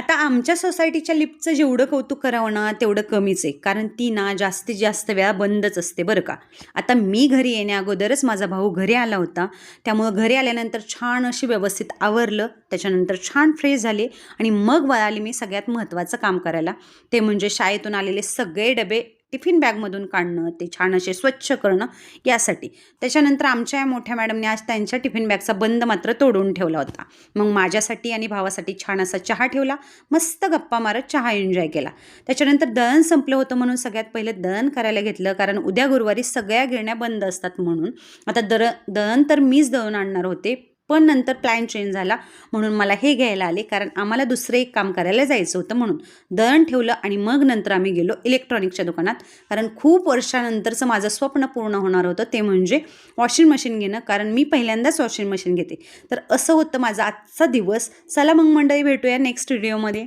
आता आमच्या सोसायटीच्या लिफ्टचं जेवढं कौतुक करावं ना तेवढं कमीच आहे. कारण ती ना जास्तीत जास्त वेळा बंदच असते बरं का. आता मी घरी येण्याअगोदरच माझा भाऊ घरी आला होता. त्यामुळं घरी आल्यानंतर छान अशी व्यवस्थित आवरलं. त्याच्यानंतर छान फ्रेश झाले. आणि मग वळाली मी सगळ्यात महत्त्वाचं काम करायला. ते म्हणजे शाळेतून आलेले सगळे डबे टिफिन बॅगमधून काढणं ते छान असे स्वच्छ करणं यासाठी. त्याच्यानंतर आमच्या या मोठ्या मॅडमने आज त्यांच्या टिफिन बॅगचा बंद मात्र तोडून ठेवला होता. मग माझ्यासाठी आणि भावासाठी छान असा चहा ठेवला मस्त गप्पा मारत चहा एन्जॉय केला. त्याच्यानंतर दळण संपलं होतं म्हणून सगळ्यात पहिले दळण करायला घेतलं कारण उद्या गुरुवारी सगळ्या गिरण्या बंद असतात म्हणून. आता दर दळण तर मीच दळून आणणार होते पण नंतर प्लॅन चेंज झाला. म्हणून मला हे घ्यायला आले कारण आम्हाला दुसरं एक काम करायला जायचं होतं म्हणून. दळण ठेवलं आणि मग नंतर आम्ही गेलो इलेक्ट्रॉनिकच्या दुकानात. कारण खूप वर्षानंतरचं माझं स्वप्न पूर्ण होणार होतं ते म्हणजे वॉशिंग मशीन घेणं कारण मी पहिल्यांदाच वॉशिंग मशीन घेते. तर असं होतं माझा आजचा दिवस. चला मग मंडळी भेटूया नेक्स्ट व्हिडिओमध्ये